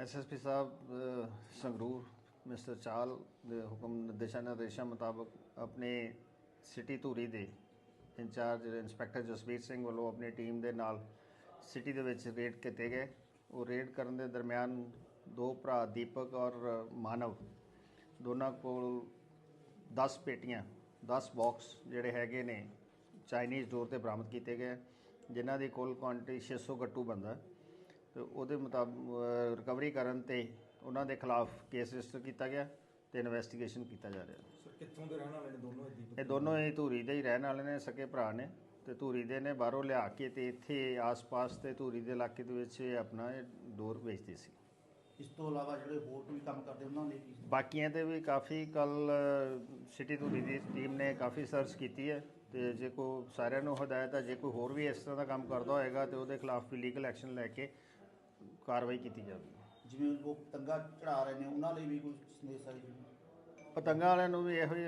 SSP Sahib Sangrur, mister ਚਾਲ ਦੇ ਹੁਕਮ ਦਿਸ਼ਾ ਨਿਰਦੇਸ਼ਾਂ ਮੁਤਾਬਕ ਆਪਣੇ ਸਿਟੀ ਧੂਰੀ ਦੇ ਇੰਚਾਰਜ ਇੰਸਪੈਕਟਰ ਜਸਵੀਰ ਸਿੰਘ ਵੱਲੋਂ ਆਪਣੀ ਟੀਮ ਦੇ ਨਾਲ ਸਿਟੀ ਦੇ ਵਿੱਚ ਰੇਡ ਕੀਤੇ ਗਏ। ਉਹ ਰੇਡ ਕਰਨ ਦੇ ਦਰਮਿਆਨ ਦੋ ਭਰਾ ਦੀਪਕ ਔਰ ਮਾਨਵ ਦੋਨਾਂ ਕੋਲ 10 ਪੇਟੀਆਂ 10 ਬਾਕਸ ਜਿਹੜੇ ਹੈਗੇ ਨੇ ਚਾਈਨੀਜ਼ ਡੋਰ ਤੇ ਬਰਾਮਦ ਕੀਤੇ ਗਏ, ਜਿਨ੍ਹਾਂ ਦੀ ਕੁੱਲ ਕੁਆਂਟੀਟੀ 600 ਗੱਟੂ ਬੰਦਾ ਤੇ ਉਹਦੇ ਮੁਤਾਬਕ ਰਿਕਵਰੀ ਕਰਨ ਤੇ ਉਹਨਾਂ ਦੇ ਖਿਲਾਫ ਕੇਸ ਰਜਿਸਟਰ ਕੀਤਾ ਗਿਆ ਤੇ ਇਨਵੈਸਟੀਗੇਸ਼ਨ ਕੀਤਾ ਜਾ ਰਿਹਾ। ਸਰ ਕਿੱਥੋਂ ਦੇ ਰਹਿਣ ਵਾਲੇ ਨੇ? ਦੋਨੋਂ ਇਹ ਦੀਪਕ ਇਹ ਦੋਨੋਂ ਹੀ ਧੂਰੀ ਦੇ ਹੀ ਰਹਿਣ ਵਾਲੇ ਨੇ ਸਕੇ ਭਰਾ ਨੇ। ਤੇ ਧੂਰੀ ਦੇ ਨੇ ਬਾਹਰੋਂ ਲਿਆ ਕੇ ਤੇ ਇੱਥੇ ਆਸ-ਪਾਸ ਤੇ ਧੂਰੀ ਦੇ ਇਲਾਕੇ ਦੇ ਵਿੱਚ ਇਹ ਆਪਣਾ ਇਹ ਡੋਰ ਵੇਚਦੇ ਸੀ। ਇਸ ਤੋਂ ਇਲਾਵਾ ਜਿਹੜੇ ਹੋਰ ਵੀ ਕੰਮ ਕਰਦੇ ਉਹਨਾਂ ਲਈ ਕੀ ਬਾਕੀਆਂ ਤੇ ਵੀ ਕਾਫੀ ਕੱਲ ਸਿਟੀ ਧੂਰੀ ਦੀ ਟੀਮ ਨੇ ਕਾਫੀ ਸਰਚ ਕੀਤੀ ਹੈ ਤੇ ਜੇ ਕੋਈ ਸਾਰਿਆਂ ਨੂੰ ਹਦਾਇਤ ਹੈ ਜੇ ਕੋਈ ਹੋਰ ਵੀ ਇਸ ਤਰ੍ਹਾਂ ਦਾ ਕੰਮ ਕਰਦਾ ਹੋਏਗਾ ਤੇ ਉਹਦੇ ਖਿਲਾਫ ਵੀ ਲੀਗਲ ਐਕਸ਼ਨ ਲੈ ਕੇ ਕਾਰਵਾਈ ਕੀਤੀ ਜਾਵੇਗੀ ਜਿਵੇਂ ਉਹ ਪਤੰਗਾ ਚੜਾ ਰਹੇ ਨੇ ਉਹਨਾਂ ਲਈ ਵੀ ਕੋਈ ਸੰਦੇਸ਼ ਹੈ ਜੀ? ਪਤੰਗਾਂ ਵਾਲਿਆਂ ਨੂੰ ਵੀ ਇਹੋ ਹੀ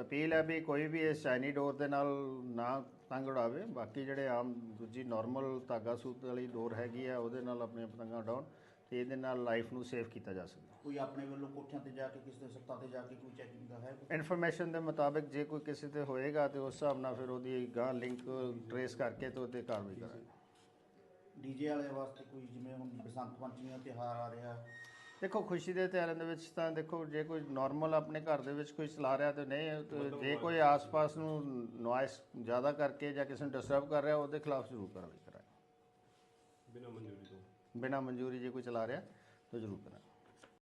ਅਪੀਲ ਹੈ ਵੀ ਕੋਈ ਵੀ ਇਸ ਚਾਈਨੀ ਡੋਰ ਦੇ ਨਾਲ ਨਾ ਪਤੰਗ ਉਡਾਵੇ। ਬਾਕੀ ਜਿਹੜੇ ਆਮ ਦੂਜੀ ਨਾਰਮਲ ਧਾਗਾ ਸੂਤ ਵਾਲੀ ਡੋਰ ਹੈਗੀ ਆ ਉਹਦੇ ਨਾਲ ਆਪਣੀਆਂ ਪਤੰਗਾਂ ਉਡਾਉਣ ਤੇ ਇਹਦੇ ਨਾਲ ਲਾਈਫ ਨੂੰ ਸੇਫ ਕੀਤਾ ਜਾ ਸਕਦਾ ਕੋਈ ਆਪਣੇ ਵੱਲੋਂ ਕੋਠਿਆਂ ਤੇ ਜਾ ਕੇ ਕਿਸੇ ਦੇ ਸੱਤਾਂ ਤੇ ਜਾ ਕੇ ਕੋਈ ਚੈਕਿੰਗ ਦਾ ਹੈ ਕੋਈ? ਇਨਫੋਰਮੇਸ਼ਨ ਦੇ ਮੁਤਾਬਕ ਜੇ ਕੋਈ ਕਿਸੇ ਤੇ ਹੋਏਗਾ ਤੇ ਉਸ ਹਿਸਾਬ ਨਾਲ ਫਿਰ ਉਹਦੀ ਗਾਂ ਲਿੰਕ ਟਰੇਸ ਕਰਕੇ ਤੇ ਉਹਤੇ ਕਾਰਵਾਈ ਕਰਾਂਗੇ। ਡੀਜੇ ਵਾਲੇ ਵਾਸਤੇ ਕੋਈ ਜਿਵੇਂ ਹੁਣ ਬਸੰਤ ਪੰਚਮੀ ਦਾ ਤਿਉਹਾਰ ਆ ਰਿਹਾ। ਦੇਖੋ ਖੁਸ਼ੀ ਦੇ ਤਿਉਹਾਰਾਂ ਦੇ ਵਿੱਚ ਤਾਂ ਦੇਖੋ ਜੇ ਕੋਈ ਨਾਰਮਲ ਆਪਣੇ ਘਰ ਦੇ ਵਿੱਚ ਕੋਈ ਚਲਾ ਰਿਹਾ ਤੇ ਨਹੀਂ ਤੇ ਜੇ ਕੋਈ ਆਸ-ਪਾਸ ਨੂੰ ਨੋਇਸ ਜ਼ਿਆਦਾ ਕਰਕੇ ਜਾਂ ਕਿਸੇ ਨੂੰ ਡਿਸਟਰਬ ਕਰ ਰਿਹਾ ਉਹਦੇ ਖਿਲਾਫ ਜ਼ਰੂਰ ਕਾਰਵਾਈ ਕਰਾਂਗੇ। ਬਿਨਾਂ ਮਨਜ਼ੂਰੀ ਤੋਂ। ਬਿਨਾਂ ਮਨਜ਼ੂਰੀ ਜੇ ਕੋਈ ਚਲਾ ਰਿਹਾ ਤਾਂ ਜ਼ਰੂਰ ਕਰਾਂਗੇ।